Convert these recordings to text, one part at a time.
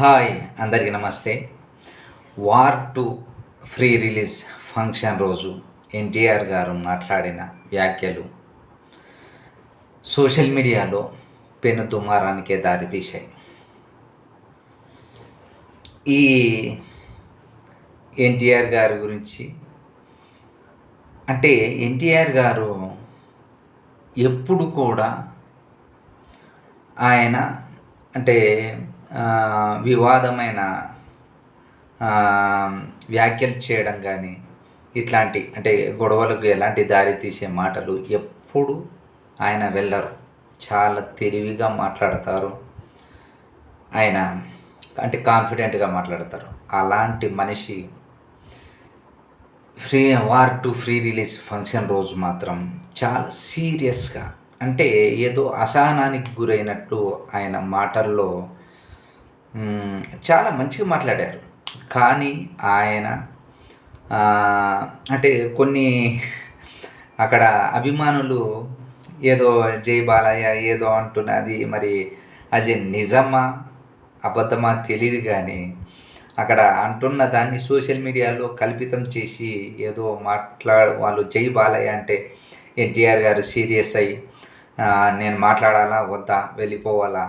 Hi అందరికీ నమస్తే. War two pre release function రోజు ఎన్టీఆర్ గారు మాట్లాడిన వ్యాఖ్యలు. సోషల్ మీడియాలో పెను దుమారానికే దారితీశాయి ఈ ఎన్టీఆర్ గారి గురించి అంటే ఎన్టీఆర్ గారు ఎప్పుడు కూడా ఆయన అంటే వివాదమైన వ్యాఖ్యలు చేయడం కానీ ఇట్లాంటి అంటే గొడవలకు ఎలాంటి దారి తీసే మాటలు ఎప్పుడు ఆయన వెళ్ళరు. చాలా తెలివిగా మాట్లాడతారు. ఆయన అంటే కాన్ఫిడెంట్గా మాట్లాడతారు. అలాంటి మనిషి pre war two pre release function రోజు మాత్రం చాలా సీరియస్గా అంటే ఏదో అసహనానికి గురైనట్టు ఆయన మాటల్లో చాలా మంచిగా మాట్లాడారు. కానీ ఆయన అంటే కొన్ని అక్కడ అభిమానులు ఏదో జై బాలయ్య ఏదో అంటున్నది మరి అది నిజమా అబద్ధమా తెలియదు కానీ అక్కడ అంటున్న దాన్ని సోషల్ మీడియాలో కల్పితం చేసి ఏదో మాట్లాడ వాళ్ళు జై బాలయ్య అంటే ఎన్టీఆర్ గారు సీరియస్ అయ్యి నేను మాట్లాడాలా వద్దా వెళ్ళిపోవాలా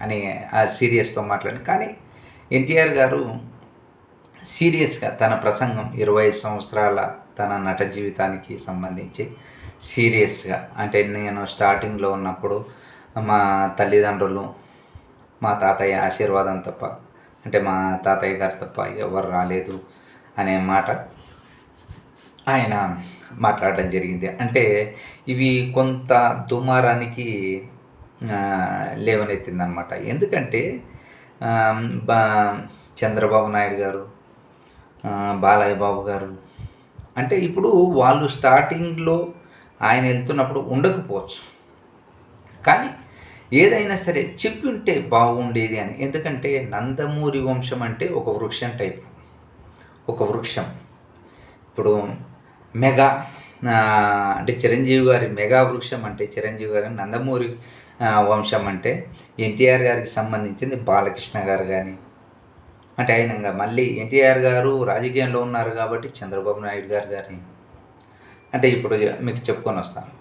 అని ఆ సీరియస్తో మాట్లాడి కానీ ఎన్టీఆర్ గారు సీరియస్గా తన ప్రసంగం ఇరవై సంవత్సరాల తన నట జీవితానికి సంబంధించి సీరియస్గా అంటే నేను స్టార్టింగ్లో ఉన్నప్పుడు మా తల్లిదండ్రులు మా తాతయ్య ఆశీర్వాదం తప్ప అంటే మా తాతయ్య గారు తప్ప ఎవరు రాలేదు అనే మాట ఆయన మాట్లాడడం జరిగింది. అంటే ఇవి కొంత దుమారానికి లేవనెత్తిందనమాట ఎందుకంటే బా చంద్రబాబు నాయుడు గారు బాలయ్య బాబు గారు అంటే ఇప్పుడు వాళ్ళు స్టార్టింగ్లో ఆయన వెళ్తున్నప్పుడు ఉండకపోవచ్చు. కానీ ఏదైనా సరే చెప్పి ఉంటే బాగుండేది అని. ఎందుకంటే నందమూరి వంశం అంటే ఒక వృక్షం టైప్. ఒక వృక్షం. ఇప్పుడు మెగా అంటే చిరంజీవి గారి మెగా వృక్షం అంటే చిరంజీవి గారి నందమూరి వంశం అంటే ఎన్టీఆర్ గారికి సంబంధించింది బాలకృష్ణ గారు కానీ అంటే ఆయన మళ్ళీ ఎన్టీఆర్ గారు రాజకీయంలో ఉన్నారు కాబట్టి చంద్రబాబు నాయుడు గారు కానీ అంటే ఇప్పుడు మీకు చెప్పుకొని వస్తాను.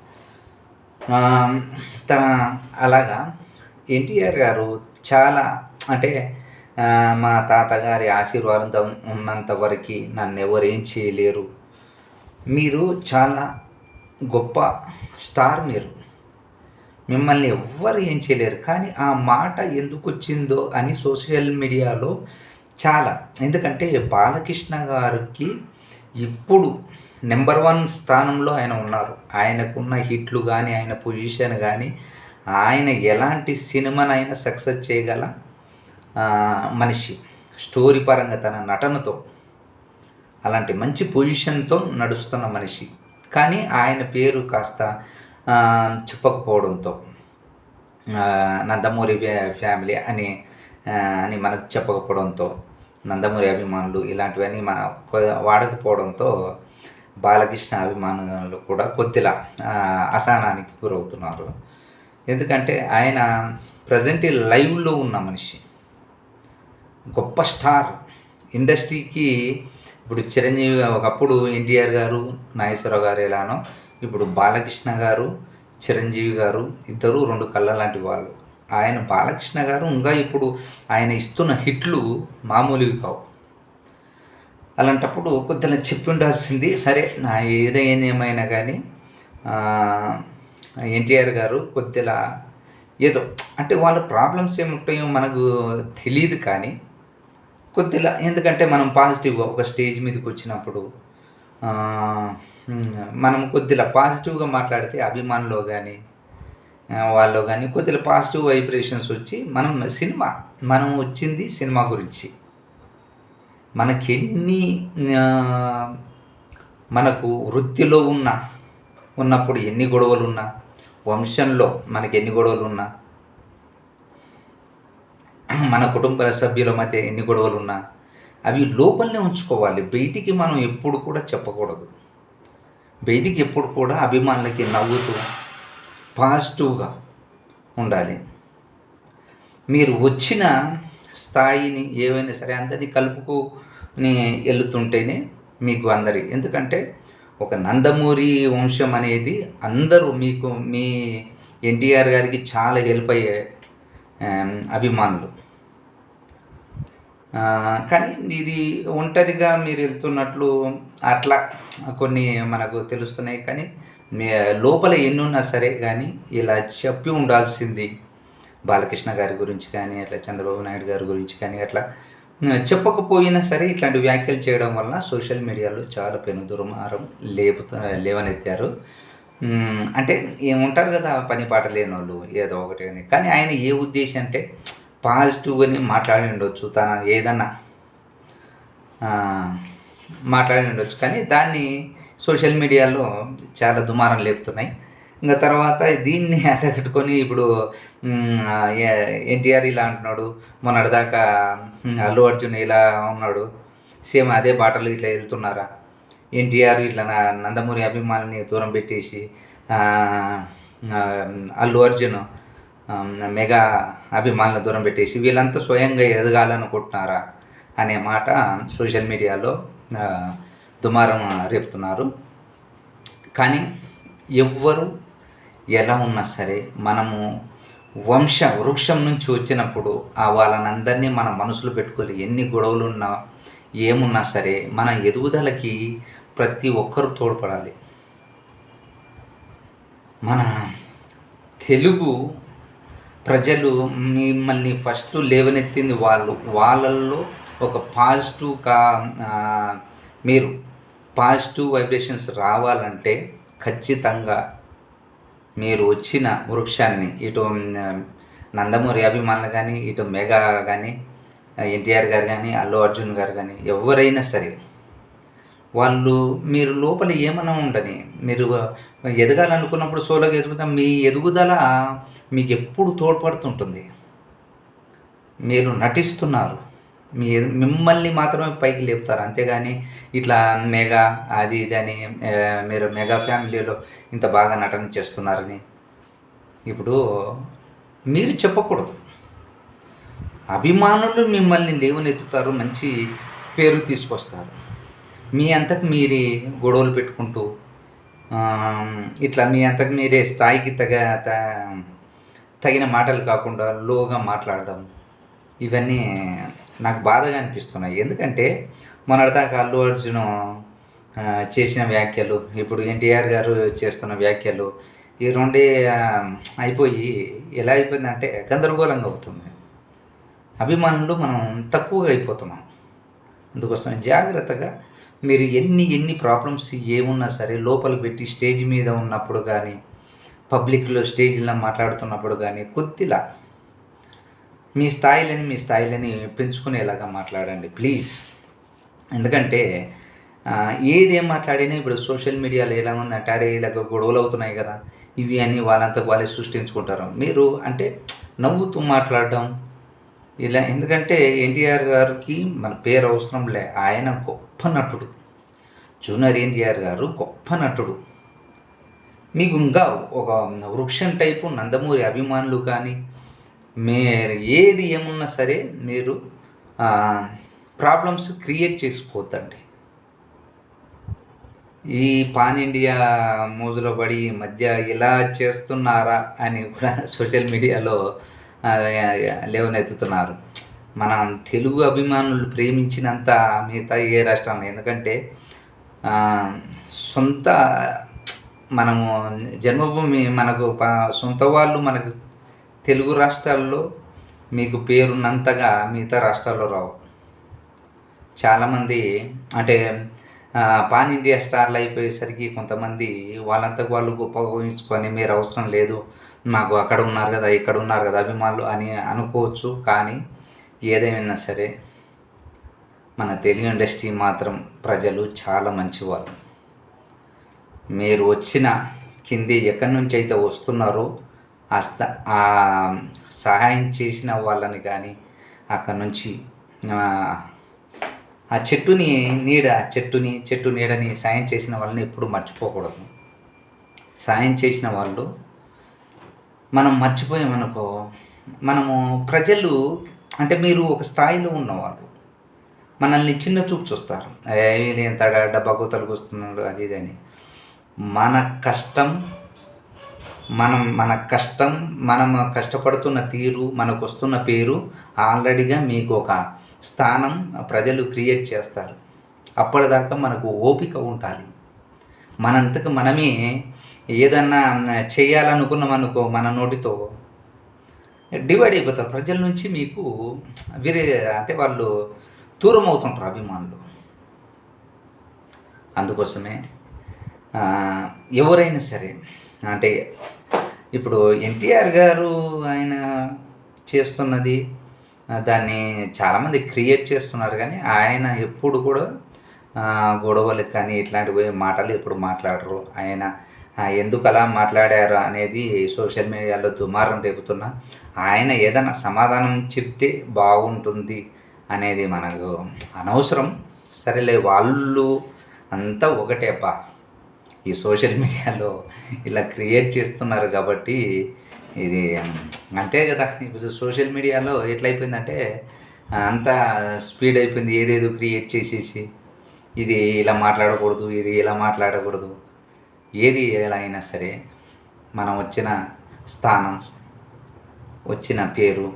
తన అలాగా ఎన్టీఆర్ గారు చాలా అంటే మా తాతగారి ఆశీర్వాదంతో ఉన్నంత వరకు నన్ను ఎవరు ఏం చేయలేరు. మీరు చాలా గొప్ప స్టార్ మీరు. మిమ్మల్ని ఎవ్వరు ఏం చేయలేరు. కానీ ఆ మాట ఎందుకు వచ్చిందో అని సోషల్ మీడియాలో చాలా. ఎందుకంటే బాలకృష్ణ గారికి ఇప్పుడు నెంబర్ వన్ స్థానంలో ఆయన ఉన్నారు. ఆయనకున్న హిట్లు కానీ ఆయన పొజిషన్ కానీ ఆయన ఎలాంటి సినిమానైనా సక్సెస్ చేయగల మనిషి. స్టోరీ పరంగా తన నటనతో అలాంటి మంచి పొజిషన్తో నడుస్తున్న మనిషి. కానీ ఆయన పేరు కాస్త చెప్పకపోవడంతో నందమూరి ఫ్యా- ఫ్యామిలీ అని అని మనకు చెప్పకపోవడంతో నందమూరి అభిమానులు ఇలాంటివన్నీ మన వాడకపోవడంతో బాలకృష్ణ అభిమానులు కూడా కొద్దిలా అసహనానికి గురవుతున్నారు. ఎందుకంటే ఆయన ప్రజెంట్ లైవ్లో ఉన్న మనిషి. గొప్ప స్టార్. ఇండస్ట్రీకి ఇప్పుడు చిరంజీవి ఒకప్పుడు ఎన్టీఆర్ గారు నాగేశ్వరరావు గారు ఎలానో ఇప్పుడు బాలకృష్ణ గారు చిరంజీవి గారు ఇద్దరు రెండు కళ్ళ లాంటి వాళ్ళు. ఆయన బాలకృష్ణ గారు ఇంకా ఇప్పుడు ఆయన ఇస్తున్న హిట్లు మామూలువి కావు. అలాంటప్పుడు కొద్దిగా చెప్పి ఉండాల్సింది సరే నా ఏదైనా కానీ ఎన్టీఆర్ గారు కొద్దిగా ఏదో అంటే వాళ్ళ ప్రాబ్లమ్స్ ఏముంటాయో మనకు తెలియదు కానీ కొద్దిగా ఎందుకంటే మనం పాజిటివ్గా ఒక స్టేజ్ మీదకి వచ్చినప్పుడు మనం కొద్దిగా పాజిటివ్గా మాట్లాడితే అభిమానులు కానీ వాళ్ళు కానీ కొద్దిగా పాజిటివ్ వైబ్రేషన్స్ వచ్చి మనం సినిమా మనం వచ్చింది సినిమా గురించి. మనకెన్ని ఎన్ని మనకు వృత్తిలో ఉన్న ఉన్నప్పుడు ఎన్ని గొడవలు ఉన్నా వంశంలో మనకి ఎన్ని గొడవలు ఉన్నా మన కుటుంబ సభ్యుల మధ్య ఎన్ని గొడవలు ఉన్నా అవి లోపలనే ఉంచుకోవాలి. బయటికి మనం ఎప్పుడు కూడా చెప్పకూడదు. బయటికి ఎప్పుడు కూడా అభిమానులకి నవ్వుతూ పాజిటివ్గా ఉండాలి. మీరు వచ్చిన స్థాయిని ఏవైనా సరే అందరినీ కలుపుకుని వెళుతుంటేనే మీకు అందరి ఎందుకంటే ఒక నందమూరి వంశం అనేది అందరూ మీకు మీ ఎన్టీఆర్ గారికి చాలా హెల్ప్ అయ్యే అభిమానులు. కానీ ఇది ఒంటరిగా మీరు వెళ్తున్నట్లు అట్లా కొన్ని మనకు తెలుస్తున్నాయి. కానీ మీ లోపల ఎన్నున్నా సరే కానీ ఇలా చెప్పి ఉండాల్సింది బాలకృష్ణ గారి గురించి కానీ అట్లా చంద్రబాబు నాయుడు గారి గురించి కానీ అట్లా. చెప్పకపోయినా సరే ఇట్లాంటి వ్యాఖ్యలు చేయడం వలన సోషల్ మీడియాలో చాలా పెను దుర్మారం లేపుతా లేవనెత్తారు. అంటే ఏముంటారు కదా పని పాట లేని వాళ్ళు ఏదో ఒకటి కానీ కానీ ఆయన ఏ ఉద్దేశం అంటే పాజిటివ్గానే మాట్లాడి ఉండొచ్చు తన ఏదన్నా మాట్లాడి ఉండొచ్చు. కానీ దాన్ని సోషల్ మీడియాలో చాలా దుమారం లేపుతున్నాయి. ఇంకా తర్వాత దీన్ని అటగట్టుకొని ఇప్పుడు ఎన్టీఆర్ ఇలా అంటున్నాడు మొన్నటిదాకా అల్లు అర్జున్ ఇలా ఉన్నాడు సేమ్ అదే బాటలు ఇట్లా వెళ్తున్నారా? ఎన్టీఆర్ ఇట్లా నందమూరి అభిమానుల్ని దూరం పెట్టేసి అల్లు అర్జున్ మెగా అభిమానుల దూరం పెట్టేసి వీళ్ళంతా స్వయంగా ఎదగాలనుకుంటున్నారా అనే మాట సోషల్ మీడియాలో దుమారం రేపుతున్నారు. కానీ ఎవ్వరు ఎలా ఉన్నా సరే మనము వంశ వృక్షం నుంచి వచ్చినప్పుడు ఆ వాళ్ళనందరినీ మన మనసులో పెట్టుకోవాలి ఎన్ని గొడవలు ఉన్నా ఏమున్నా సరే మన ఎదుగుదలకి ప్రతి ఒక్కరు తోడ్పడాలి. మన తెలుగు ప్రజలు మిమ్మల్ని ఫస్ట్ లేవనెత్తింది వాళ్ళు. వాళ్ళల్లో ఒక పాజిటివ్ కా మీరు పాజిటివ్ వైబ్రేషన్స్ రావాలంటే ఖచ్చితంగా మీరు వచ్చిన వృక్షాన్ని ఇటు నందమూరి అభిమానులు కానీ ఇటు మెగా కానీ ఎన్టీఆర్ గారు కానీ అల్లు అర్జున్ గారు కానీ ఎవరైనా సరే వాళ్ళు మీరు లోపల ఏమైనా ఉండని మీరు ఎదగాలనుకున్నప్పుడు సోలోగా ఎదుగుతాం మీ ఎదుగుదల మీకు ఎప్పుడు తోడ్పడుతుంటుంది. మీరు నటిస్తున్నారు. మీ మిమ్మల్ని మాత్రమే పైకి లేపుతారు. అంతేగాని ఇట్లా మెగా అది ఇది అని మీరు మెగా ఫ్యామిలీలో ఇంత బాగా నటన చేస్తున్నారని ఇప్పుడు మీరు చెప్పకూడదు. అభిమానులు మిమ్మల్ని లేవనెత్తుతారు మంచి పేరు తీసుకొస్తారు. మీ అంతకు మీరే గొడవలు పెట్టుకుంటూ ఇట్లా మీ అంతకు మీరే స్థాయికి తగ త- తగిన మాటలు కాకుండా లోగా మాట్లాడడం ఇవన్నీ నాకు బాధగా అనిపిస్తున్నాయి. ఎందుకంటే మొన్నటిదాకా అల్లు అర్జున్ చేసిన వ్యాఖ్యలు ఇప్పుడు ఎన్టీఆర్ గారు చేస్తున్న వ్యాఖ్యలు ఈ రెండే అయిపోయి ఎలా అయిపోయిందంటే గందరగోళంగా అవుతుంది అభిమానులు మనం తక్కువగా అయిపోతున్నాం. అందుకోసం జాగ్రత్తగా మీరు ఎన్ని ఎన్ని ప్రాబ్లమ్స్ ఏమున్నా సరే లోపల పెట్టి స్టేజ్ మీద ఉన్నప్పుడు కానీ పబ్లిక్లో స్టేజ్లో మాట్లాడుతున్నప్పుడు కానీ కొద్దిలా మీ స్థాయిలని మీ స్థాయిలని పెంచుకునేలాగా మాట్లాడండి ప్లీజ్ ఎందుకంటే ఏదేం ఏది ఏం మాట్లాడినా ఇప్పుడు సోషల్ మీడియాలో ఎలా ఉందంటే అరే ఇలాగ గొడవలు అవుతున్నాయి కదా ఇవి అని వాళ్ళంతా వాళ్ళే సృష్టించుకుంటారు. మీరు అంటే నవ్వుతూ మాట్లాడడం ఇలా ఎందుకంటే ఎన్టీఆర్ గారికి మన పేరు అవసరం లే. ఆయన గొప్ప నటుడు. జూనియర్ ఎన్టీఆర్ గారు గొప్ప నటుడు. మీకు ఇంకా ఒక వృక్షం టైపు నందమూరి అభిమానులు కానీ మీ ఏది ఏమున్నా సరే మీరు ప్రాబ్లమ్స్ క్రియేట్ చేసుకోవద్దండి. ఈ పాన్ ఇండియా మోజులో పడి ఈ మధ్య ఇలా చేస్తున్నారా అని కూడా సోషల్ మీడియాలో లేవనెత్తుతున్నారు మన తెలుగు అభిమానులు ప్రేమించినంత మిగతా ఏ రాష్ట్రంలో? ఎందుకంటే సొంత మనము జన్మభూమి మనకు సొంత వాళ్ళు మనకు తెలుగు రాష్ట్రాల్లో మీకు పేరున్నంతగా మిగతా రాష్ట్రాల్లో రావు. చాలామంది అంటే పాన్ ఇండియా స్టార్లు అయిపోయేసరికి కొంతమంది వాళ్ళంతకు వాళ్ళు గొప్ప ఊహించుకొని మీరు అవసరం లేదు మాకు అక్కడ ఉన్నారు కదా ఇక్కడ ఉన్నారు కదా అభిమానులు అని అనుకోవచ్చు. కానీ ఏదేమైనా సరే మన తెలుగు ఇండస్ట్రీ మాత్రం ప్రజలు చాలా మంచివాళ్ళు. మీరు వచ్చిన కింది ఎక్కడి నుంచి అయితే వస్తున్నారో ఆ స్థ సహాయం చేసిన వాళ్ళని కానీ అక్కడ నుంచి ఆ, ఆ చెట్టుని నీడ ఆ చెట్టుని చెట్టు నీడని సాయం చేసిన వాళ్ళని ఎప్పుడు మర్చిపోకూడదు. సాయం చేసిన వాళ్ళు మనం మర్చిపోయామనుకో మనము ప్రజలు అంటే మీరు ఒక స్థాయిలో ఉన్నవాళ్ళు మనల్ని చిన్న చూపు చూస్తారు. ఎంత నేను డబ్బా కూతలకు వస్తున్నాడు అది ఇది అని. మన కష్టం మనం మన కష్టం మనం కష్టపడుతున్న తీరు మనకు వస్తున్న పేరు ఆల్రెడీగా మీకు ఒక స్థానం ప్రజలు క్రియేట్ చేస్తారు. అప్పటిదాకా మనకు ఓపిక ఉండాలి. మనంతకు మనమే ఏదన్నా చేయాలనుకున్నాం అనుకో మన నోటితో డివైడ్ అయిపోతారు. ప్రజల నుంచి మీకు వేరే అంటే వాళ్ళు దూరం అవుతుంటారు అభిమానులు. అందుకోసమే ఎవరైనా సరే అంటే ఇప్పుడు ఎన్టీఆర్ గారు ఆయన చేస్తున్నది దాన్ని చాలామంది క్రియేట్ చేస్తున్నారు కానీ ఆయన ఎప్పుడు కూడా గొడవలకు గొడవలు కానీ ఇట్లాంటివి మాటలు ఎప్పుడు మాట్లాడరు. ఆయన ఎందుకు అలా మాట్లాడారు అనేది సోషల్ మీడియాలో దుమారం రేపుతున్న ఆయన ఏదైనా సమాధానం చెప్తే బాగుంటుంది అనేది మనకు అనవసరం. సరేలే వాళ్ళు అంతా ఒకటే అబ్బా. ఈ సోషల్ మీడియాలో ఇలా క్రియేట్ చేస్తున్నారు కాబట్టి ఇది అంతే కదా. ఇప్పుడు సోషల్ మీడియాలో ఎట్లయిపోయిందంటే అంత స్పీడ్ అయిపోయింది ఏదేదో క్రియేట్ చేసేసి. ఇది ఇలా మాట్లాడకూడదు ఇది ఇలా మాట్లాడకూడదు. ఏది ఎలా అయినా సరే మనం వచ్చిన స్థానం వచ్చిన పేరు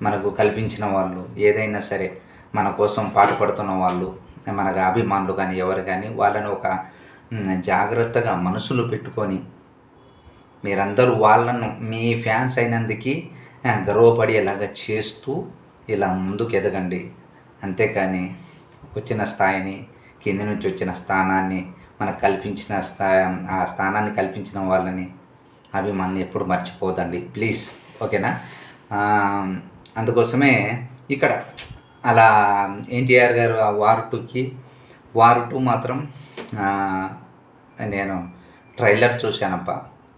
మనకు కల్పించిన వాళ్ళు ఏదైనా సరే మన కోసం పాటుపడుతున్న వాళ్ళు మనకు అభిమానులు కానీ ఎవరు కానీ వాళ్ళని ఒక జాగ్రత్తగా మనసులు పెట్టుకొని మీరందరూ వాళ్ళను మీ ఫ్యాన్స్ అయినందుకు గర్వపడేలాగా చేస్తూ ఇలా ముందుకు ఎదగండి అంతేకాని వచ్చిన స్థాయిని కింద నుంచి వచ్చిన స్థానాన్ని మనకు కల్పించిన స్థా ఆ స్థానాన్ని కల్పించిన వాళ్ళని అవి మనల్ని ఎప్పుడు మర్చిపోదండి. ప్లీజ్ ఓకేనా? అందుకోసమే ఇక్కడ అలా ఎన్టీఆర్ గారు ఆ వార్ టూకి వార్ టూ మాత్రం నేను ట్రైలర్ చూశానప్ప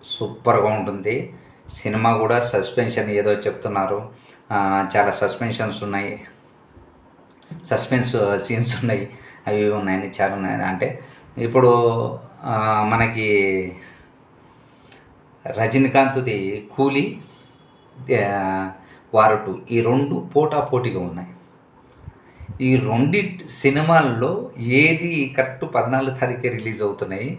సూపర్గా ఉంటుంది. సినిమా కూడా సస్పెన్షన్ ఏదో చెప్తున్నారు. చాలా సస్పెన్షన్స్ ఉన్నాయి. సస్పెన్స్ సీన్స్ ఉన్నాయి అవి ఉన్నాయని చాలా ఉన్నాయి. అంటే ఇప్పుడు మనకి రజనీకాంత్ది కూలీ వారటు టూ ఈ రెండు పోటా పోటీగా ఉన్నాయి. ఈ రెండు సినిమాల్లో ఏది కరెక్ట్ పద్నాలుగు తారీఖే రిలీజ్ అవుతున్నాయి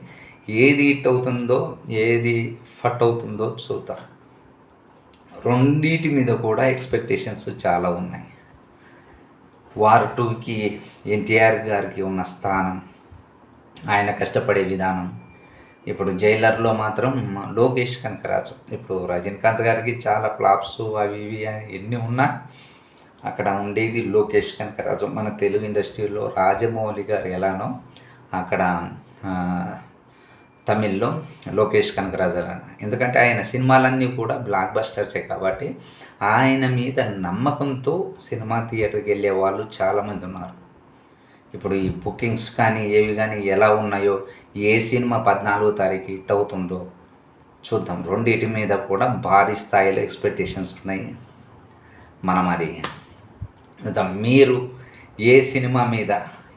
ఏది హిట్ అవుతుందో ఏది ఫట్ అవుతుందో చూద్దాం. రెండింటి మీద కూడా ఎక్స్పెక్టేషన్స్ చాలా ఉన్నాయి. వార్ టూకి ఎన్టీఆర్ గారికి ఉన్న స్థానం ఆయన కష్టపడే విధానం. ఇప్పుడు జైలర్లో మాత్రం లోకేష్ కనకరాజు. ఇప్పుడు రజనీకాంత్ గారికి చాలా ఫ్లాప్స్ అవి ఇవి ఎన్ని ఉన్నా అక్కడ ఉండేది లోకేష్ కనకరాజు. మన తెలుగు ఇండస్ట్రీలో రాజమౌళి గారు ఎలానో అక్కడ తమిళ్ళో లోకేష్ కనకరాజు ఎందుకంటే ఆయన సినిమాలన్నీ కూడా బ్లాక్ బస్టర్సే కాబట్టి ఆయన మీద నమ్మకంతో సినిమా థియేటర్కి వెళ్ళే వాళ్ళు చాలామంది ఉన్నారు. ఇప్పుడు ఈ బుకింగ్స్ కానీ ఏవి కానీ ఎలా ఉన్నాయో ఏ సినిమా పద్నాలుగో తారీఖు హిట్ అవుతుందో చూద్దాం. రెండింటి మీద కూడా భారీ స్థాయిలో ఎక్స్పెక్టేషన్స్ ఉన్నాయి. మనం అది చూద్దాం. మీరు ఏ సినిమా మీద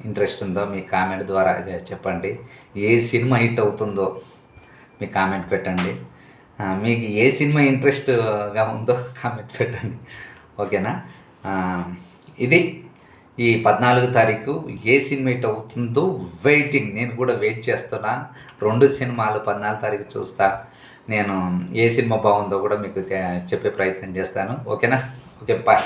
ఇంట్రెస్ట్ ఉందో మీ కామెంట్ ద్వారా చెప్పండి. ఏ సినిమా హిట్ అవుతుందో మీ కామెంట్ పెట్టండి. మీకు ఏ సినిమా ఇంట్రెస్ట్గా ఉందో కామెంట్ పెట్టండి. ఓకేనా? ఇది ఈ పద్నాలుగు తారీఖు ఏ సినిమా హిట్ అవుతుందో వెయిటింగ్. నేను కూడా వెయిట్ చేస్తున్నా. రెండు సినిమాలు పద్నాలుగు తారీఖు చూస్తా. నేను ఏ సినిమా బాగుందో కూడా మీకు చెప్పే ప్రయత్నం చేస్తాను. ఓకేనా? Okay bye.